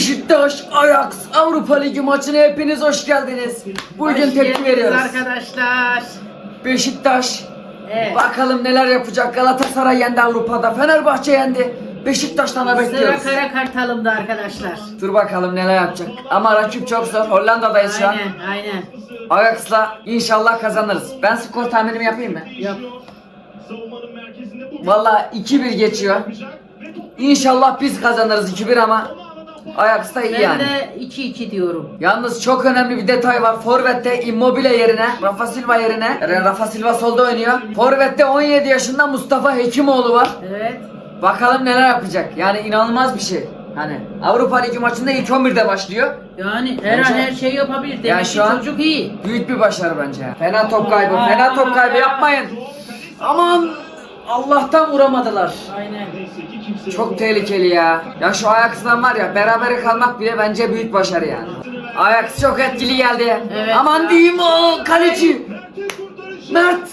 Beşiktaş Ajax Avrupa Ligi maçına hepiniz hoş geldiniz. Bugün Hoş tepki veriyoruz. arkadaşlar. Beşiktaş Evet. bakalım neler yapacak. Galatasaray yendi Avrupa'da. Fenerbahçe yendi. Beşiktaş'tan da Sıra bekliyoruz. kara kartalımda arkadaşlar. Dur bakalım neler yapacak. Ama rakip çok zor. Hollanda'dayız şu an. Aynen aynen. Ajax'la inşallah kazanırız. Ben skor tahminimi yapayım mı? Yok. Valla 2-1 geçiyor. İnşallah biz kazanırız 2-1 ama Ajax da iyi Ben yani. de 2-2 diyorum. Yalnız çok önemli bir detay var. Forvet'te Immobile yerine, Rafa Silva yerine, Rafa Silva solda oynuyor. Forvet'te 17 yaşında Mustafa Hekimoğlu var. Evet. Bakalım neler yapacak. Yani inanılmaz bir şey. Hani Avrupa Ligi maçında ilk 11'de başlıyor. Yani her Bence- an her şey yapabilir. Demek Yani ki şu an- çocuk iyi. Büyük bir başarı bence. ya. Fena top kaybı, fena top kaybı yapmayın. Aman Allah'tan vuramadılar. Aynen. Çok tehlikeli ya. Ya şu Ajax'dan var ya berabere kalmak bile bence büyük başarı yani. Ajax çok etkili geldi. Evet Aman ya. diyeyim o kaleci. Mert.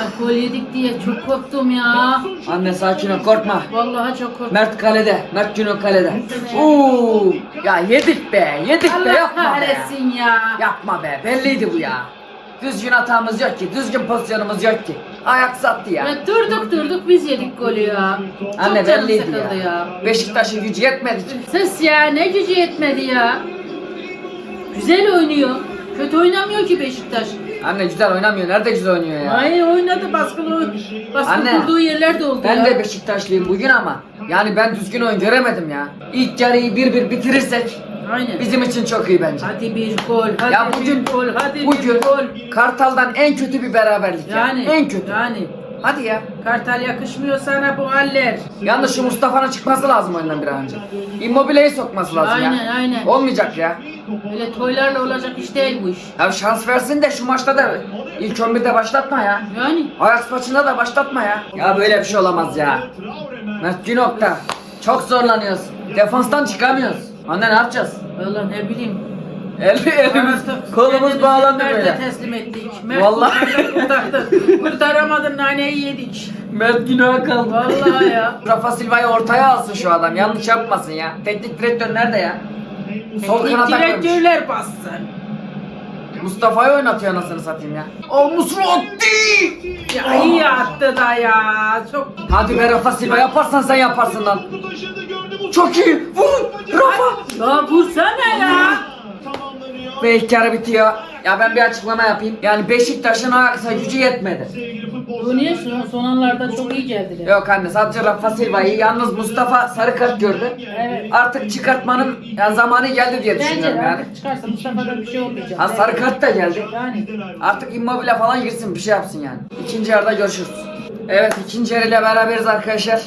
Ay gol yedik diye çok korktum ya. Anne sakin ol korkma. Vallahi çok korktum. Mert kalede. Mert Günok kalede. Oo! Ya yedik be. Yedik be Allah yapma be. kahretsin ya. Yapma be. Belliydi bu ya. Düzgün hatamız yok ki. Düzgün pozisyonumuz yok ki. Ayak sattı ya. Ya durduk durduk biz yedik golü ya. Anne çok canım belliydi sıkıldı ya. ya. Beşiktaş'ın gücü yetmedi. Ses ya ne gücü yetmedi ya. Güzel oynuyor. Kötü oynamıyor ki Beşiktaş. Anne güzel oynamıyor. Nerede güzel oynuyor ya? Hayır oynadı baskılı baskı Anne, kurduğu yerler de oldu Ben ya. de Beşiktaşlıyım bugün ama yani ben düzgün oyun göremedim ya. İlk yarıyı bir bir bitirirsek Aynen. bizim için çok iyi bence. Hadi bir gol, hadi Ya bugün bir gol, hadi bugün bir gol. Kartal'dan en kötü bir beraberlik ya. Yani En kötü. Yani Hadi ya. Kartal yakışmıyor sana bu haller. Yalnız şu Mustafa'nın çıkması lazım oyundan bir an önce. Immobile'yi sokması lazım ya. Aynen, aynen. Olmayacak ya. Öyle toylarla olacak iş değil bu iş. Ya şans versin de şu maçta da ilk 11'de başlatma ya. Yani Ajax maçında da başlatma ya. Ya böyle bir şey olamaz ya. Mert Günok da çok zorlanıyoruz. Defanstan çıkamıyoruz. Anne ne yapacağız? valla ne bileyim. El, elimiz, Artık kolumuz kendimizi bağlandı Mert'e böyle. teslim ettik. Mert Vallahi. kurtardı. Kurtaramadın naneyi yedik. Mert Günok'a kaldı. Vallahi ya. Rafa Silva'yı ortaya alsın şu adam. Yanlış yapmasın ya. Teknik direktör nerede ya? Sol kanata koymuş. direktörler bassın. Mustafa'yı oynatıyor anasını satayım ya. O Musrotti! Ya iyi attı da ya. Çok Hadi be Rafa Silva yaparsan sen yaparsın lan. Çok iyi. Vur Rafa. Ya vursana ya. Ve ilk yarı bitiyor. Ya ben bir açıklama yapayım. Yani Beşiktaş'ın Ajax'a gücü yetmedi. Bu niye son, son anlarda çok iyi geldiler. Yok anne sadece Rafa Silva'yı yalnız Mustafa sarı kart gördü. Evet. Artık çıkartmanın yani zamanı geldi diye Bence düşünüyorum de yani. artık çıkarsa Mustafa'dan bir şey olmayacak. Ha sarı kart da geldi. Yani. Artık Immobile falan girsin bir şey yapsın yani. İkinci yarıda görüşürüz. Evet ikinci yarıyla beraberiz arkadaşlar.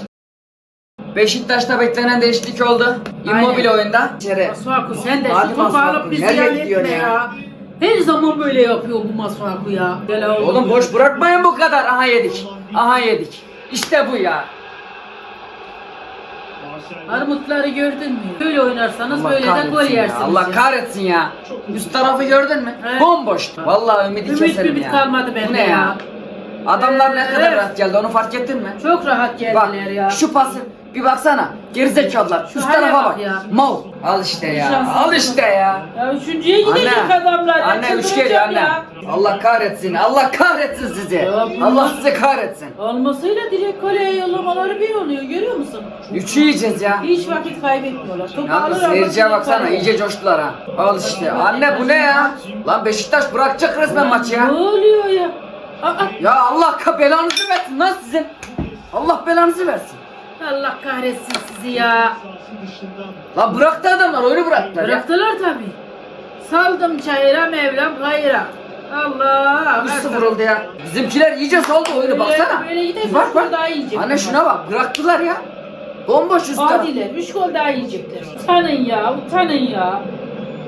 Beşiktaş'ta beklenen değişiklik oldu. Immobile Aynen. oyunda. İçeri. Masuaku sen de Hadi şu topu Masuaku, alıp bizi nereye yan gidiyorsun etme ya? ya. Her zaman böyle yapıyor bu Masuaku ya. Gel oğlum. Boş bırakmayın bu kadar. Aha yedik. Aha yedik. İşte bu ya. Armutları gördün mü? Böyle oynarsanız Allah böyle de kahretsin gol ya. yersiniz. Allah ya. kahretsin ya. Üst tarafı gördün mü? Evet. Bomboştu. Vallahi ümidi Ümit keserim ümit ya. kalmadı Bu bende ne ya? ya. Adamlar ne kadar Evet. rahat geldi onu fark ettin mi? Çok rahat Bak geldiler ya. şu pası bir baksana. Gerizekalılar. Şu Üst hale tarafa bak bak. ya. Mal. Al işte ya. Al işte ya. Ya üçüncüye gidecek adamlar. ya. Anne üç Çıldıracağım geliyor anne. ya. Allah kahretsin. Allah kahretsin sizi. Ya bu- Allah sizi kahretsin. Olmasıyla direkt kaleye yollamaları bir oluyor görüyor musun? Üçü yiyeceğiz ya. Hiç vakit kaybetmiyorlar. Topu Yalnız alır seyirciye direkt baksana kaleye. iyice coştular ha. Al işte. Anne bu ne ya? Lan Beşiktaş bırakacak resmen maçı Ne ya. oluyor ya? Aa, Ya Allah ka- belanızı versin lan sizin. Allah belanızı versin. Allah kahretsin sizi ya. Lan bıraktı adamlar oyunu bıraktılar ya. Bıraktılar tabi. Saldım çayıra Mevlam hayra. Allah. 3-0 oldu ya. Bizimkiler iyice saldı oyunu baksana. Böyle giderse Bak bak. daha yiyecek. Anne şuna bak bıraktılar ya. Bomboş üst taraf. Adiler 3 gol daha yiyecekler. Utanın ya utanın ya.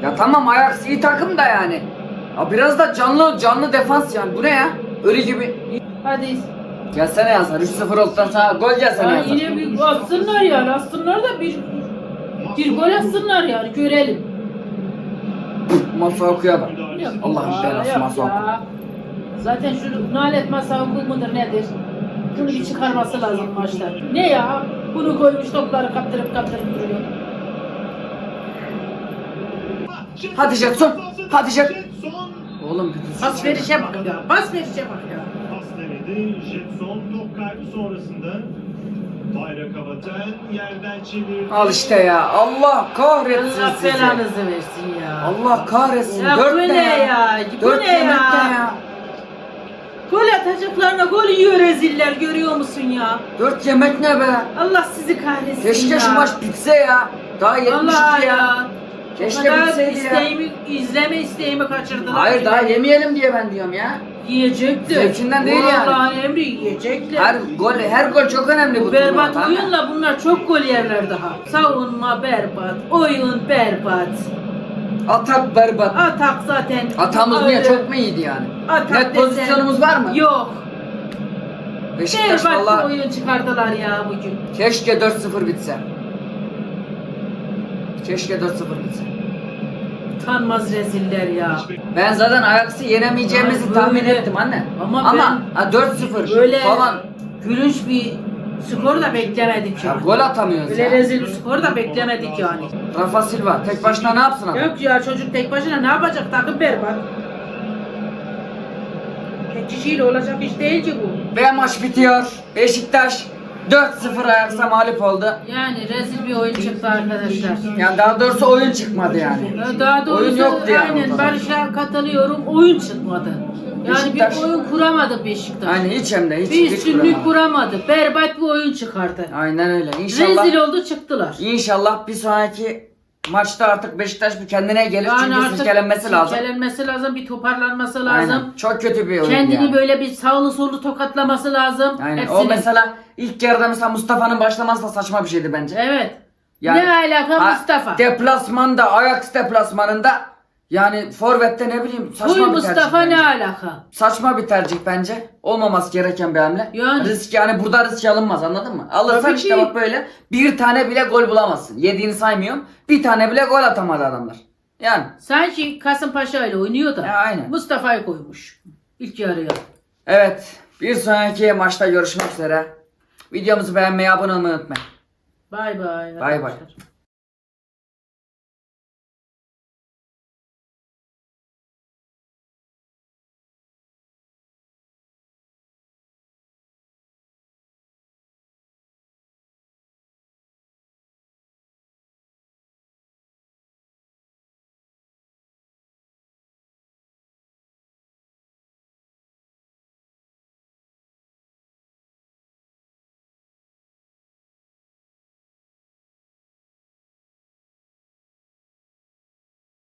Ya tamam Ajax iyi takım da yani. Ya biraz da canlı canlı defans yani. Bu ne ya? Ölü gibi. Hadi. Gelsene yazar. 3-0 olduktan sonra gol gelsene Ya yazar. yine bir atsınlar yani atsınlar da bir bir gol atsınlar yani görelim. Masuaku'ya bak. Yok Allah'ın ya, belası yok Masuaku. ya. Zaten şu nalet Masuaku mudur nedir? Bunu bir çıkarması lazım maçta. Ne ya? Bunu koymuş topları kaptırıp kaptırıp duruyor. Hadi Jetson, hadi Jet- Oğlum bir düzgün Pas verişe bak ya. Pas verişe bak ya. Jetson top kaybı sonrasında. Bayrak havada yerden çevirdi. Al işte ya. Allah kahretsin Allah sizi. belanızı versin ya. Allah kahretsin. Ya Dört bu ne ya? ya? Bu Dört ne ya? ne ya? Gol atacaklarına gol yiyor reziller görüyor musun ya? Dört yemek ne be? Allah sizi kahretsin Keşke ya. şu maç bitse ya. Daha 72 Allah ya. ya. Keşke kadar bitseydi ya. isteğimi, izleme isteğimi kaçırdılar. Hayır daha yemeyelim diye ben diyorum ya. Yiyecekler. Zevkinden değil yani. Allah'ın emri yiyecekler. Her gol her gol çok önemli bu Bu berbat turnuvada. oyunla bunlar çok gol yerler daha. Savunma berbat, oyun berbat. Atak berbat. Atak zaten. Atamız niye öyle. çok mu iyiydi yani? Atak Net desen- pozisyonumuz var mı? Yok. Beşiktaş Berbat bir valla oyun çıkardılar ya bugün. keşke 4-0 bitse. Keşke 4-0 bitse. Utanmaz reziller ya. Ben zaten Ajax'ı yenemeyeceğimizi Ay, tahmin böyle. ettim anne. Ama Ama, ben- ha, 4-0 Böyle falan. gülünç bir skor da beklemedik Ya yani. gol atamıyoruz Böyle ya. rezil bir skor da beklemedik yani. Rafa Silva tek başına ne yapsın adam? Yok ya çocuk tek başına ne yapacak takım berbat. Tek kişiyle olacak iş değil ki bu. Ve maç bitiyor. Beşiktaş 4-0 Ajax'a mağlup oldu. Yani rezil bir oyun çıktı arkadaşlar. Yani daha doğrusu oyun çıkmadı yani. Ya Daha doğrusu Oyun yoktu yani aynen ortada. Barış'a katılıyorum oyun çıkmadı. Yani Beşiktaş- bir oyun kuramadı Beşiktaş. Hani hiç hem de hiç. bir hiç üstünlük kuramadı. kuramadı. Berbat bir oyun çıkardı. Aynen öyle. İnşallah Rezil oldu çıktılar. İnşallah bir sonraki maçta artık Beşiktaş bir kendine gelir çünkü silkelenmesi lazım. silkelenmesi lazım, bir toparlanması lazım. Aynen. Çok kötü bir oyun Kendini yani. böyle bir sağlı sollu tokatlaması lazım. Aynen. O Hepsini- mesela ilk yarıda mesela Mustafa'nın başlaması da saçma bir şeydi bence. Evet. Yani- ne alaka Mustafa? Deplasmanda, Ajax deplasmanında yani Forvet'te ne bileyim saçma Huy bir Mustafa tercih ne bence. alaka? Saçma bir tercih bence. Olmaması gereken bir hamle. Yani. Risk yani burada risk alınmaz anladın mı? Alırsan Tabii işte ki. bak böyle bir tane bile gol bulamazsın. Yediğini saymıyorum. Bir tane bile gol atamadı adamlar. Yani. Sanki Kasımpaşa ile oynuyor da Ya, aynen. Mustafa'yı koymuş. İlk yarıya. Evet. Bir sonraki maçta görüşmek üzere. Videomuzu beğenmeyi, abone olmayı unutmayın. Bay bay. Bay bay. arkadaşlar.